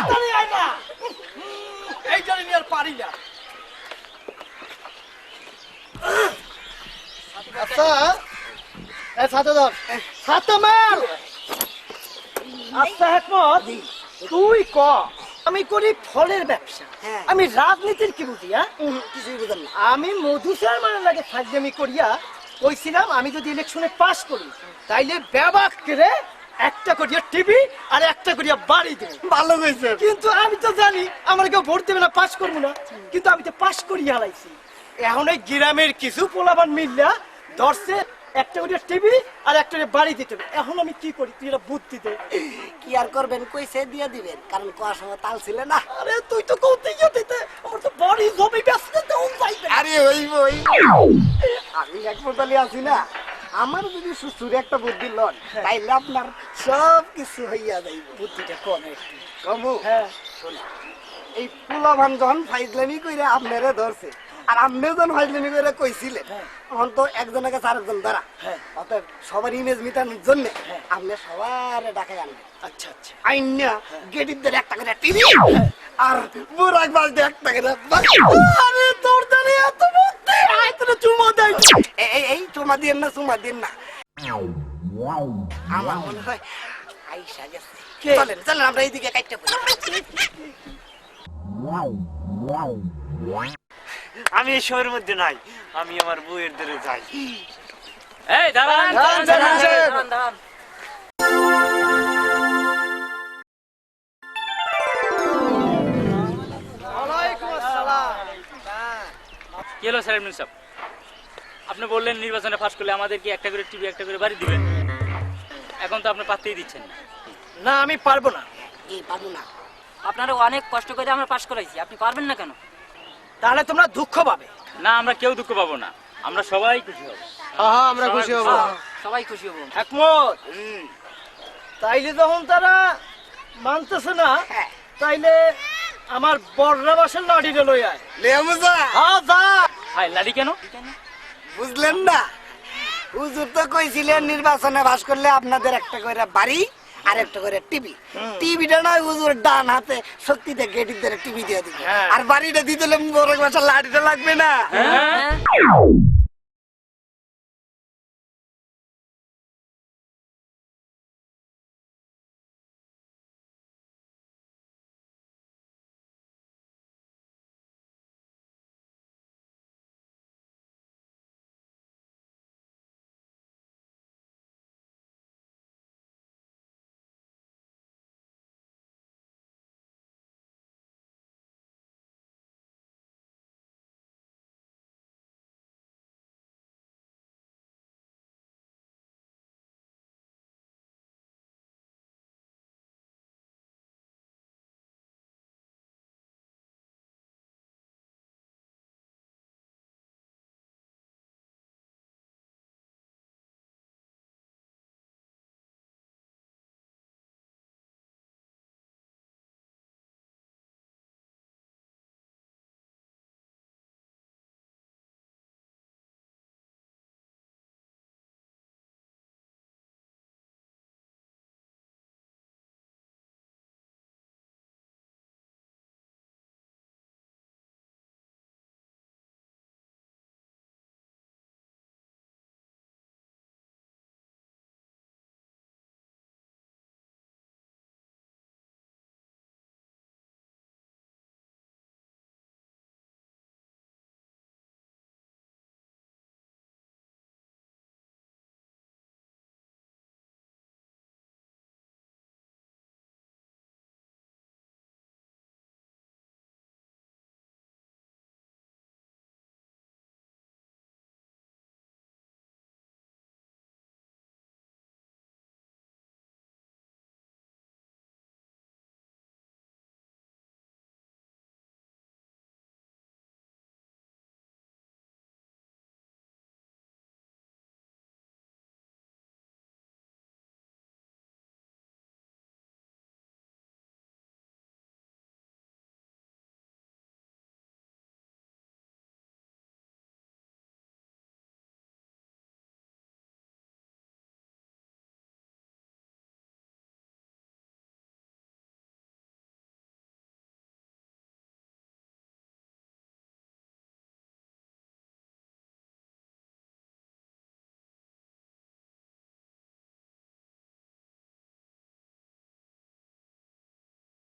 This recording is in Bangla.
তাড়াতাড়ি আয় না এই জন্য আমি আর পারি না। আচ্ছা এ ছাতে ধর ছাতে মার। আচ্ছা হেকমত তুই ক আমি করি ফলের ব্যবসা। হ্যাঁ। আমি রাজনীতির কি বুঝি হ্যাঁ? কিছুই না। আমি মধু চেয়ারম্যানের লাগে ফাজলামি করিয়া কইছিলাম আমি যদি ইলেকশনে পাস করি তাইলে ব্যাবাক করে একটা করিয়া টিভি আর একটা করিয়া বাড়ি দেবে। ভালো হয়েছে। কিন্তু আমি তো জানি আমার কেউ ভোট দেবে না পাস করব না। কিন্তু আমি তো পাশ করিয়া হালাইছি এখন এই গ্রামের কিছু পোলাবান মিললা ধরছে একটা করিয়া টিভি আর একটা বাড়ি দিতে হবে। এখন আমি কি করি? তুই এটা বুদ্ধি দে। কি আর করবেন? কইছে দিয়ে দিবেন। কারণ কোয়ার সময় তাল ছিল না। আরে তুই তো কৌতে গিয়ে দিতে। আমার তো বাড়ি জমি ব্যস্ত তেমন চাইবে আরে ওই ওই আমি এক পোতালি আছি না। আমার যদি সুস্থুর একটা বুদ্ধি লন তাইলে আপনার সব কিছু হইয়া যাইব বুদ্ধিটা কম একটু। কমু? হ্যাঁ। শোনা এই পোলাভান যখন ফাইজলামি কইরা আপনারে ধরছে আর আপনি যখন ফাইজলামি কইরা কইছিলেন হ্যাঁ। তখন তো একজনের কাছে আরেকজন ধরা হ্যাঁ। অতএব সবার ইমেজ মিটানোর জন্য হ্যাঁ। আপনি সবার ডাকে আনবেন আচ্ছা আচ্ছা। আইনা গেটিদের একটা করে টিভি আর বুড়াক বাজ দিয়ে একটা করে। আরে তোর জানি এত বুদ্ধি! আয় তোর চুমো দেয়। এই- এই এই চুমা দিন না চুমা দিন না। আমার মনে হয় আইসা গেছে। চলেন চলেন আমরা এইদিকে কাটতে আমি এই শহরের মধ্যে নাই আমি আমার বউয়ের ধরে যাই। এই দাঁড়ান দাঁড়ান, দাঁড়ান, দাঁড়ান, দাঁড়ান। দাঁড়ান। ওয়ালাইকুম আসসালাম। কি হলো স্যার আপনি বললেন নির্বাচনে ফাঁস করলে আমাদেরকে একটা করে টিভি একটা করে বাড়ি দিবেন। এখন তো আপনি পাত্তেই দিচ্ছেন। না না আমি পারব না। কি পাবো না। আপনারা অনেক কষ্ট করে আমরা পাশ করাইছি আপনি পারবেন না কেন? তাহলে তোমরা দুঃখ পাবে। না আমরা কেউ দুঃখ পাবো না আমরা সবাই খুশি হব। হ্যাঁ আমরা খুশি হব। সবাই খুশি হব। একমত? তাইলে যখন তারা মানতেছে না হ্যাঁ। তাইলে আমার বড়রা বাসের লাঠিটা লই আয়। লে লেমুজা হ্যাঁ যা। হাই লাডি কেন? বুঝলেন না? হুজুর তো কইছিলেন নির্বাচনে বাস করলে আপনাদের একটা করে বাড়ি আর একটা করে টিভি। টিভিটা নয় হুজুর ডান হাতে শক্তিতে গেটির ধরে টিভি দিয়ে দিবে। হ্যাঁ। আর বাড়িটা দিতে বড় বাসা লাঠিটা লাগবে না। হ্যাঁ।